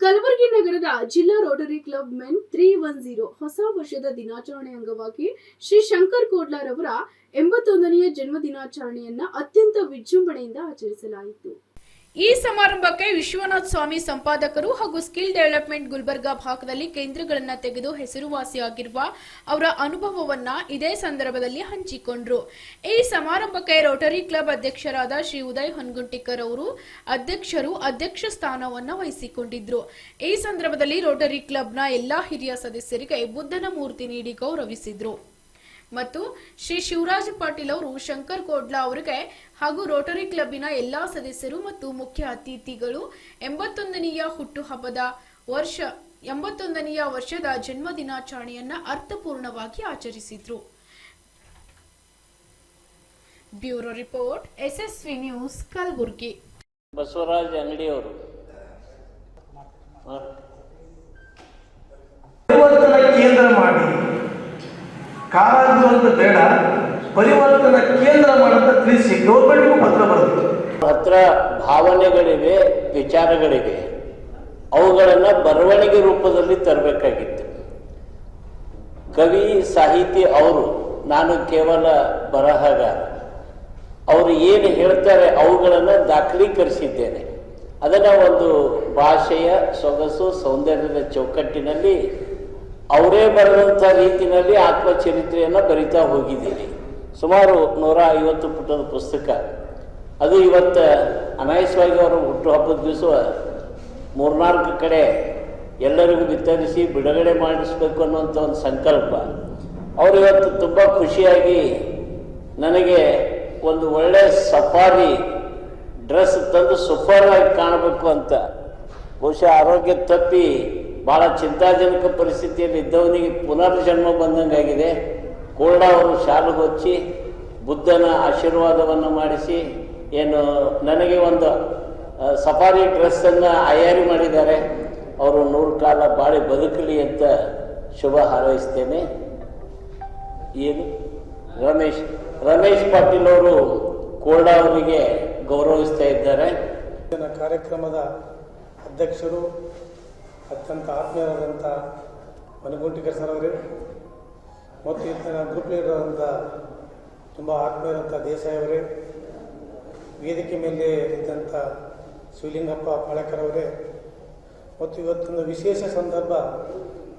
ಕಲಬುರಗಿ ನಗರದ ಜಿಲ್ಲಾ Rotary Club men three one zero ಹೊಸ ವರ್ಷದ ದಿನಾಚರಣೆ ಅಂಗವಾಗಿ ಶ್ರೀ ಶಂಕರ್ ಕೋಡ್ಲಾರವರ ಎಂಬತ್ತೊಂದನೆಯ ಜನ್ಮ ದಿನಾಚರಣೆಯನ್ನ ಅತ್ಯಂತ ವಿಜೃಂಭಣೆಯಿಂದ ಆಚರಿಸಲಾಯಿತು. ಈ ಸಮಾರಂಭಕ್ಕೆ ವಿಶ್ವನಾಥ್ ಸ್ವಾಮಿ ಸಂಪಾದಕರು ಹಾಗೂ ಸ್ಕಿಲ್ ಡೆವಲಪ್ಮೆಂಟ್ ಗುಲ್ಬರ್ಗಾ ಭಾಗದಲ್ಲಿ ಕೇಂದ್ರಗಳನ್ನು ತೆಗೆದು ಹೆಸರುವಾಸಿಯಾಗಿರುವ ಅವರ ಅನುಭವವನ್ನ ಇದೇ ಸಂದರ್ಭದಲ್ಲಿ ಹಂಚಿಕೊಂಡ್ರು. ಈ ಸಮಾರಂಭಕ್ಕೆ ರೋಟರಿ ಕ್ಲಬ್ ಅಧ್ಯಕ್ಷರಾದ ಶ್ರೀ ಉದಯ್ ಹೊನ್ಗುಂಟಿಕರ್ ಅವರು ಅಧ್ಯಕ್ಷರು ಅಧ್ಯಕ್ಷ ಸ್ಥಾನವನ್ನು ವಹಿಸಿಕೊಂಡಿದ್ರು. ಈ ಸಂದರ್ಭದಲ್ಲಿ ರೋಟರಿ ಕ್ಲಬ್ನ ಎಲ್ಲಾ ಹಿರಿಯ ಸದಸ್ಯರಿಗೆ ಬುದ್ಧನ ಮೂರ್ತಿ ನೀಡಿ ಗೌರವಿಸಿದ್ರು. ಮತ್ತು ಶ್ರೀ ಶಿವರಾಜ್ ಪಾಟೀಲ್ ಅವರು, ಶಂಕರ್ ಕೋಡ್ಲಾ ಅವರಿಗೆ ಹಾಗೂ ರೋಟರಿ ಕ್ಲಬ್ಬಿನ ಎಲ್ಲಾ ಸದಸ್ಯರು ಮತ್ತು ಮುಖ್ಯ ಅತಿಥಿಗಳು ಎಂಬತ್ತೊಂದನೆಯ ಹುಟ್ಟುಹಬ್ಬದ ವರ್ಷ, ಎಂಬತ್ತೊಂದನೆಯ ವರ್ಷದ ಜನ್ಮ ದಿನಾಚರಣೆಯನ್ನ ಅರ್ಥಪೂರ್ಣವಾಗಿ ಆಚರಿಸಿದ್ರು. Bureau report, SSV news, Kalaburgi. Basavaraj ಅಂಗಡಿಯವರು ಪರಿವರ್ತನ ಕೇಂದ್ರ ಮಾಡಿ ಬೇಡ ಕೇಂದ್ರ ತಿಳಿಸಿ ಗೌರ್ಮೆಂಟ್ಗೂ ಪತ್ರ ಬರುತ್ತೆ ಪತ್ರ ಭಾವನೆಗಳಿವೆ, ವಿಚಾರಗಳಿವೆ. ಅವುಗಳನ್ನು ಬರವಣಿಗೆ ರೂಪದಲ್ಲಿ ತರಬೇಕಾಗಿತ್ತು. ಕವಿ, ಸಾಹಿತಿ ಅವರು, ನಾನು ಕೇವಲ ಬರಹಗಾರ. ಅವರು ಏನು ಹೇಳ್ತಾರೆ ಅವುಗಳನ್ನು ದಾಖಲೀಕರಿಸಿದ್ದೇನೆ. ಅದನ್ನು ಒಂದು ಭಾಷೆಯ ಸೊಗಸು, ಸೌಂದರ್ಯದ ಚೌಕಟ್ಟಿನಲ್ಲಿ ಅವರೇ ಬರೆದಂಥ ರೀತಿಯಲ್ಲಿ ಆತ್ಮಚರಿತ್ರೆಯನ್ನು ಬರಿತಾ ಹೋಗಿದ್ದೀರಿ. ಸುಮಾರು ನೂರ ಐವತ್ತು ಪುಟದ ಪುಸ್ತಕ. ಅದು ಇವತ್ತು ಅನಾಯಸವಾಗಿ ಹುಟ್ಟು ಹುಟ್ಟುಹಬ್ಬದ ದಿವಸ ಮೂರ್ನಾಲ್ಕು ಕಡೆ ಎಲ್ಲರಿಗೂ ವಿತರಿಸಿ ಬಿಡುಗಡೆ ಮಾಡಿಸ್ಬೇಕು ಅನ್ನುವಂಥ ಒಂದು ಸಂಕಲ್ಪ. ಅವರು ಇವತ್ತು ತುಂಬ ಖುಷಿಯಾಗಿ ನನಗೆ ಒಂದು ಒಳ್ಳೆ ಸಫಾರಿ ಡ್ರೆಸ್ ತಂದು ಸುಫಾರಾಗಿ ಕಾಣಬೇಕು ಅಂತ. ಬಹುಶಃ ಆರೋಗ್ಯ ತಪ್ಪಿ ಬಹಳ ಚಿಂತಾಜನಕ ಪರಿಸ್ಥಿತಿಯಲ್ಲಿ ಇದ್ದವನಿಗೆ ಪುನರ್ಜನ್ಮ ಬಂದಂಗಾಗಿದೆ. ಕೋರ್ಡ ಅವರು ಶಾಲೆಗೆ ಹೊಚ್ಚಿ ಬುದ್ಧನ ಆಶೀರ್ವಾದವನ್ನು ಮಾಡಿಸಿ ಏನು ನನಗೆ ಒಂದು ಸಫಾರಿ ಡ್ರೆಸ್ಸನ್ನು ಆಯಾರಿ ಮಾಡಿದ್ದಾರೆ. ಅವರು ನೂರು ಕಾಲ ಬಾಳಿ ಬದುಕಲಿ ಅಂತ ಶುಭ ಹಾರೈಸ್ತೇನೆ. ಏನು? ರಮೇಶ್ ರಮೇಶ್ ಪಾಟೀಲ್ ಅವರು ಕೋರ್ಡ ಅವರಿಗೆ ಗೌರವಿಸ್ತಾ ಇದ್ದಾರೆ. ಕಾರ್ಯಕ್ರಮದ ಅಧ್ಯಕ್ಷರು ಅತ್ಯಂತ ಆತ್ಮೀಯರಾದಂಥ ಮನಗುಂಟಿಕರ್ ಸರ್ ಅವರೇ, ಮತ್ತು ಇವತ್ತಿನ ಗ್ರೂಪ್ ಲೀಡರ್ ಆದಂಥ ತುಂಬ ಆತ್ಮೀಯರಾದಂಥ ದೇಸಾಯಿ ಅವರೇ, ವೇದಿಕೆ ಮೇಲೆ ಇದ್ದಂಥ ಶಿವಲಿಂಗಪ್ಪ ಪಾಳಕರ್ ಅವರೇ, ಮತ್ತು ಇವತ್ತೊಂದು ವಿಶೇಷ ಸಂದರ್ಭ,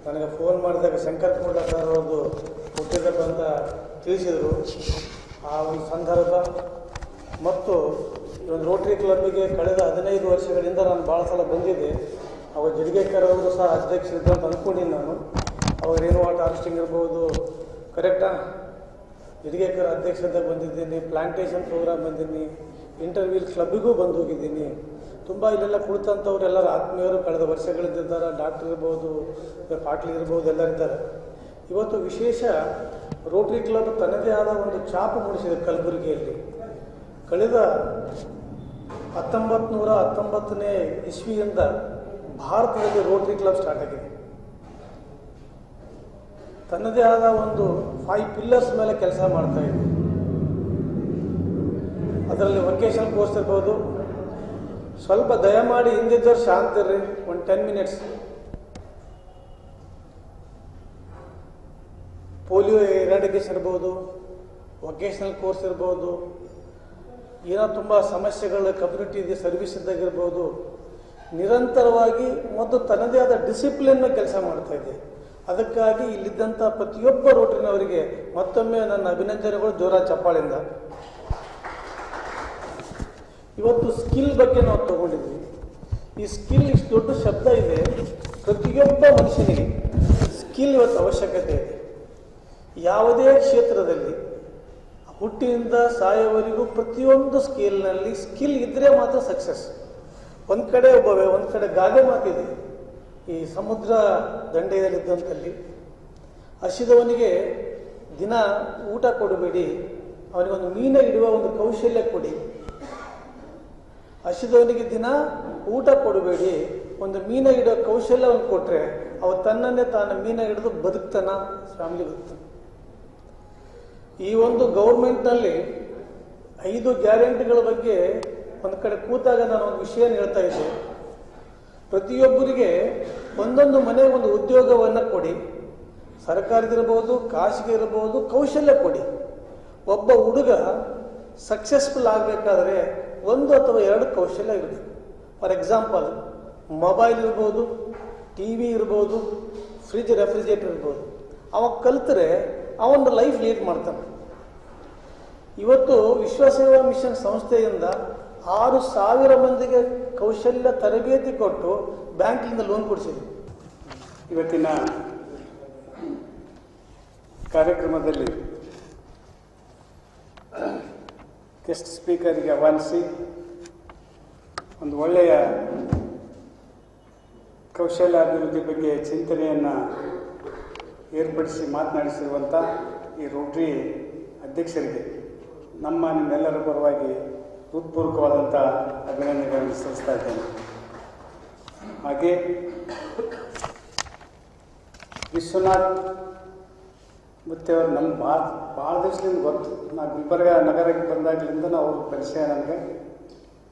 ನನಗೆ ಫೋನ್ ಮಾಡಿದಾಗ ಶಂಕರ್ ಕೂಡ ಸರ್ ಅವ್ರದ್ದು ಹುಟ್ಟಿದಪ್ಪ ಅಂತ ತಿಳಿಸಿದರು. ಆ ಒಂದು ಸಂದರ್ಭ, ಮತ್ತು ಒಂದು ರೋಟರಿ ಕ್ಲಬ್ಬಿಗೆ ಕಳೆದ ಹದಿನೈದು ವರ್ಷಗಳಿಂದ ನಾನು ಭಾಳ ಸಲ ಬಂದಿದ್ದೆ. ಅವಾಗ ಜಡಿಗೇಕರ್ ಅವರು ಸಹ ಅಧ್ಯಕ್ಷರಿದ್ದ ಅಂತ ಅಂದ್ಕೊಂಡಿನಿ ನಾನು. ಅವಾಗ ರೇಣು ವಾಟರ್ ಹಾರ್ವೆಸ್ಟಿಂಗ್ ಇರ್ಬೋದು ಕರೆಕ್ಟಾ ಜಡಿಗೇಕರ್ ಅಧ್ಯಕ್ಷರಿಂದ ಬಂದಿದ್ದೀನಿ ಪ್ಲಾಂಟೇಶನ್ ಪ್ರೋಗ್ರಾಮ್ ಬಂದಿದ್ದೀನಿ ಇಂಟರ್ವ್ಯೂ ಕ್ಲಬ್ಬಿಗೂ ಬಂದು ಹೋಗಿದ್ದೀನಿ ತುಂಬ ಇಲ್ಲೆಲ್ಲ ಕುಳಿತಂಥವ್ರು ಎಲ್ಲರ ಆತ್ಮೀಯರು ಕಳೆದ ವರ್ಷಗಳಿದ್ದಾರೆ ಡಾಕ್ಟರ್ ಇರ್ಬೋದು, ಪಾಟ್ಲಿ ಇರ್ಬೋದು ಎಲ್ಲರಿದ್ದಾರೆ ಇವತ್ತು ವಿಶೇಷ ರೋಟರಿ ಕ್ಲಬ್ ತನ್ನದೇ ಆದ ಒಂದು ಛಾಪು ಮೂಡಿಸಿದೆ ಕಲಬುರಗಿಯಲ್ಲಿ. ಕಳೆದ ಹತ್ತೊಂಬತ್ತು ನೂರ ಹತ್ತೊಂಬತ್ತನೇ ಇಸ್ವಿಯಿಂದ ಭಾರತದಲ್ಲಿ ರೋಟರಿ ಕ್ಲಬ್ ಸ್ಟಾರ್ಟ್ ಆಗಿದೆ. ತನ್ನದೇ ಆದ ಒಂದು ಫೈವ್ ಪಿಲ್ಲರ್ಸ್ ಮೇಲೆ ಕೆಲಸ ಮಾಡ್ತಾ ಇದೆ. ಅದರಲ್ಲಿ ವೊಕೇಶನ್ ಕೋರ್ಸ್ ಇರ್ಬೋದು. ಸ್ವಲ್ಪ ದಯಮಾಡಿ ಹಿಂದಿದ್ದವ್ರು ಶಾಂತ ಇರ್ರಿ, ಒಂದು ಟೆನ್ ಮಿನಿಟ್ಸ್ ಪೋಲಿಯೋ ಇರಾಡಿಕೇಶನ್ ಇರ್ಬೋದು ವೊಕೇಶನಲ್ ಕೋರ್ಸ್ ಇರ್ಬೋದು. ಏನೋ ತುಂಬ ಸಮಸ್ಯೆಗಳು ಕಮ್ಯುನಿಟಿ ಸರ್ವಿಸ್ ಇದ್ದಾಗಿರ್ಬೋದು ನಿರಂತರವಾಗಿ ಮತ್ತು ತನ್ನದೇ ಆದ ಡಿಸಿಪ್ಲಿನ್ನ ಕೆಲಸ ಮಾಡ್ತಾ ಇದೆ ಅದಕ್ಕಾಗಿ ಇಲ್ಲಿದ್ದಂಥ ಪ್ರತಿಯೊಬ್ಬ ರೋಟ್ರಿನವರಿಗೆ ಮತ್ತೊಮ್ಮೆ ನನ್ನ ಅಭಿನಂದನೆಗಳು ಜೋರ ಚಪ್ಪಾಳಿಂದ. ಇವತ್ತು ಸ್ಕಿಲ್ ಬಗ್ಗೆ ನಾವು ತಗೊಂಡಿದ್ವಿ. ಈ ಸ್ಕಿಲ್ ಇಷ್ಟು ದೊಡ್ಡ ಶಬ್ದ ಇದೆ. ಪ್ರತಿಯೊಬ್ಬ ಮನುಷ್ಯನಿಗೆ ಸ್ಕಿಲ್ ಇವತ್ತು ಅವಶ್ಯಕತೆ ಇದೆ. ಯಾವುದೇ ಕ್ಷೇತ್ರದಲ್ಲಿ ಹುಟ್ಟಿನಿಂದ ಸಾಯೋವರೆಗೂ ಪ್ರತಿಯೊಂದು ಸ್ಕಿಲ್ನಲ್ಲಿ ಸ್ಕಿಲ್ ಇದ್ದರೆ ಮಾತ್ರ ಸಕ್ಸಸ್. ಒಂದು ಕಡೆ ಒಬ್ಬ ಒಂದು ಕಡೆ ಗಾದೆ ಮಾತಿದೆ. ಈ ಸಮುದ್ರ ದಂಡೆಯಲ್ಲಿದ್ದಂಥಲ್ಲಿ ಹಸಿದವನಿಗೆ ದಿನ ಊಟ ಕೊಡಬೇಡಿ, ಅವನಿಗೊಂದು ಮೀನ ಇಡುವ ಒಂದು ಕೌಶಲ್ಯ ಕೊಡಿ. ಹಸಿದವನಿಗೆ ದಿನ ಊಟ ಕೊಡಬೇಡಿ, ಒಂದು ಮೀನ ಇಡೋ ಕೌಶಲ್ಯವನ್ನು ಕೊಟ್ಟರೆ ಅವ ತನ್ನನ್ನೇ ತಾನು ಮೀನ ಹಿಡಿದು ಬದುಕ್ತಾನ ಸ್ವಾಮಿ ಬದುಕ್ತಾನೆ ಈ ಒಂದು ಗೌರ್ಮೆಂಟ್ನಲ್ಲಿ ಐದು ಗ್ಯಾರಂಟಿಗಳ ಬಗ್ಗೆ ಒಂದು ಕಡೆ ಕೂತಾಗ ನಾನು ಒಂದು ವಿಷಯ ಹೇಳ್ತಾ ಇದ್ದೆ. ಪ್ರತಿಯೊಬ್ಬರಿಗೆ ಒಂದೊಂದು ಮನೆ ಒಂದು ಉದ್ಯೋಗವನ್ನು ಕೊಡಿ. ಸರ್ಕಾರದಿರ್ಬೋದು ಖಾಸಗಿ ಇರಬಹುದು ಕೌಶಲ್ಯ ಕೊಡಿ. ಒಬ್ಬ ಹುಡುಗ ಸಕ್ಸಸ್ಫುಲ್ ಆಗಬೇಕಾದ್ರೆ ಒಂದು ಅಥವಾ ಎರಡು ಕೌಶಲ್ಯ ಇರಬೇಕು. ಫಾರ್ ಎಕ್ಸಾಂಪಲ್ ಮೊಬೈಲ್ ಇರ್ಬೋದು ಟಿ ವಿ ಇರ್ಬೋದು ಫ್ರಿಜ್ ರೆಫ್ರಿಜರೇಟರ್ ಇರ್ಬೋದು. ಅವ ಕಲಿತರೆ ಅವನ ಲೈಫ್ ಲೀಡ್ ಮಾಡ್ತಾನೆ. ಇವತ್ತು ವಿಶ್ವಸೇವಾ ಮಿಷನ್ ಸಂಸ್ಥೆಯಿಂದ ಆರು ಸಾವಿರ ಮಂದಿಗೆ ಕೌಶಲ್ಯ ತರಬೇತಿ ಕೊಟ್ಟು ಬ್ಯಾಂಕಿಂದ ಲೋನ್ ಕೊಡಿಸಿದೆ ಇವತ್ತಿನ ಕಾರ್ಯಕ್ರಮದಲ್ಲಿ ಗೆಸ್ಟ್ ಸ್ಪೀಕರ್ಗೆ ಆಹ್ವಾನಿಸಿ ಒಂದು ಒಳ್ಳೆಯ ಕೌಶಲ್ಯಾಭಿವೃದ್ಧಿ ಬಗ್ಗೆ ಚಿಂತನೆಯನ್ನು ಏರ್ಪಡಿಸಿ ಮಾತನಾಡಿಸಿರುವಂಥ ಈ ರೋಟ್ರಿ ಅಧ್ಯಕ್ಷರಿಗೆ, ನಮ್ಮ ನಿಮ್ಮೆಲ್ಲರ ಪರವಾಗಿ ಹೃತ್ಪೂರ್ವಕವಾದಂಥ ಅಭಿನಂದನೆಗಳನ್ನು ಸಲ್ಲಿಸ್ತಾ ಇದ್ದೇನೆ. ಹಾಗೆ ವಿಶ್ವನಾಥ್ ಮತ್ತು ಅವ್ರು ನಮ್ಮ ಭಾಳ ಭಾಳ ದಿವಸದಿಂದ ಗೊತ್ತು. ನಾ ಗುಲ್ಬರ್ಗ ನಗರಕ್ಕೆ ಬಂದಾಗಲಿಂದ ಅವ್ರ ಪರಿಚಯ ನನಗೆ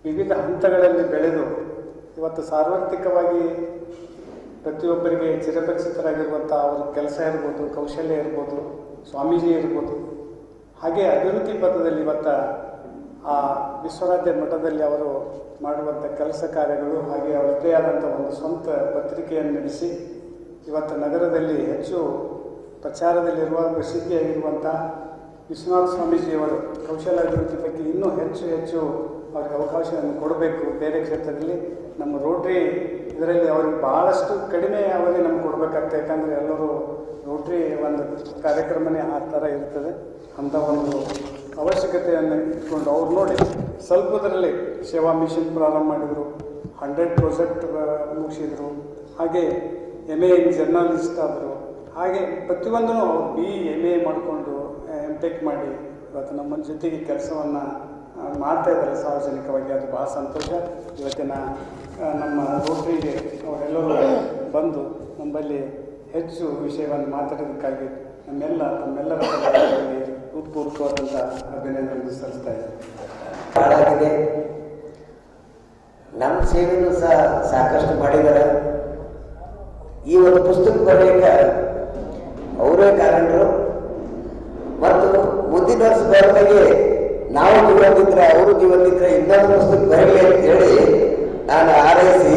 ವಿವಿಧ ಹಂತಗಳಲ್ಲಿ ಬೆಳೆದು, ಇವತ್ತು ಸಾರ್ವತ್ರಿಕವಾಗಿ ಪ್ರತಿಯೊಬ್ಬರಿಗೆ ಚಿರಪರಿಚಿತರಾಗಿರುವಂಥ ಅವ್ರ ಕೆಲಸ ಇರ್ಬೋದು, ಕೌಶಲ್ಯ ಇರ್ಬೋದು, ಸ್ವಾಮೀಜಿ ಇರ್ಬೋದು. ಹಾಗೆ ಅಭಿವೃದ್ಧಿ ಪಥದಲ್ಲಿ ಇವತ್ತು ಆ ವಿಶ್ವರಾಜ್ಯ ಮಠದಲ್ಲಿ ಅವರು ಮಾಡುವಂಥ ಕೆಲಸ ಕಾರ್ಯಗಳು ಹಾಗೆ ಅವರದ್ದೇ ಆದಂಥ ಒಂದು ಸ್ವಂತ ಪತ್ರಿಕೆಯನ್ನು ನಡೆಸಿ, ಇವತ್ತು ನಗರದಲ್ಲಿ ಹೆಚ್ಚು ಪ್ರಚಾರದಲ್ಲಿರುವ ಪ್ರಸಿದ್ಧಿಯಾಗಿರುವಂಥ ವಿಶ್ವನಾಥ ಸ್ವಾಮೀಜಿಯವರು ಕೌಶಲಾಭಿವೃದ್ಧಿ ಬಗ್ಗೆ ಇನ್ನೂ ಹೆಚ್ಚು ಹೆಚ್ಚು ಅವರಿಗೆ ಅವಕಾಶವನ್ನು ಕೊಡಬೇಕು. ಬೇರೆ ಕ್ಷೇತ್ರದಲ್ಲಿ ನಮ್ಮ ರೋಟ್ರಿ ಇದರಲ್ಲಿ ಅವ್ರಿಗೆ ಭಾಳಷ್ಟು ಕಡಿಮೆ ಅವಧಿ ನಮ್ಗೆ ಕೊಡಬೇಕಾಗ್ತದೆ. ಯಾಕಂದರೆ ಎಲ್ಲರೂ ರೋಟ್ರಿ ಒಂದು ಕಾರ್ಯಕ್ರಮನೇ ಆ ಥರ ಇರ್ತದೆ. ಅಂಥ ಒಂದು ಅವಶ್ಯಕತೆಯನ್ನು ಇಟ್ಕೊಂಡು ಅವ್ರು ನೋಡಿ, ಸ್ವಲ್ಪದರಲ್ಲಿ ಸೇವಾ ಮಿಷನ್ ಪ್ರಾರಂಭ ಮಾಡಿದರು ಹಂಡ್ರೆಡ್ ಪ್ರೊಸೆಕ್ಟ್ ಮುಗಿಸಿದರು. ಹಾಗೆ ಎಂ ಎ ಇನ್ ಜರ್ನಲಿಸ್ಟ್ ಆದರು. ಹಾಗೆ ಪ್ರತಿಯೊಂದೂ ಬಿ ಎಂ ಎ ಮಾಡಿಕೊಂಡು ಎಂ ಟೆಕ್ ಮಾಡಿ, ಇವತ್ತು ನಮ್ಮ ಜೊತೆಗೆ ಕೆಲಸವನ್ನು ಮಾಡ್ತಾ ಇದ್ದಾರೆ ಸಾರ್ವಜನಿಕವಾಗಿ. ಅದು ಭಾಳ ಸಂತೋಷ. ಇವತ್ತಿನ ನಮ್ಮ ರೋಟ್ರಿಗೆ ಅವರೆಲ್ಲರೂ ಬಂದು ನಮ್ಮಲ್ಲಿ ಹೆಚ್ಚು ವಿಷಯವನ್ನು ಮಾತಾಡೋದಕ್ಕಾಗಿ ನಮ್ಮೆಲ್ಲ ತಮ್ಮೆಲ್ಲರ ಅಭಿನಂದನೆ ಹಾಳಾಗಿದೆ ನಮ್ಮ ಸೇವೆಯನ್ನು ಸಹ ಸಾಕಷ್ಟು ಮಾಡಿದ್ದಾರೆ. ಈ ಒಂದು ಪುಸ್ತಕ ಬರಬೇಕ ಅವರೇ ಕಾರಣರು ಮತ್ತು ಮುಂದಿನ ವರ್ಷ ಬರೋದಾಗೆ ನಾವು ಜೀವಂತಿದ್ರೆ ಅವರು ಜೀವಂತಿದ್ರೆ ಇನ್ನೊಂದು ಪುಸ್ತಕ ಬರಲಿ ಅಂತ ಹೇಳಿ ನಾನು ಆರೈಸಿ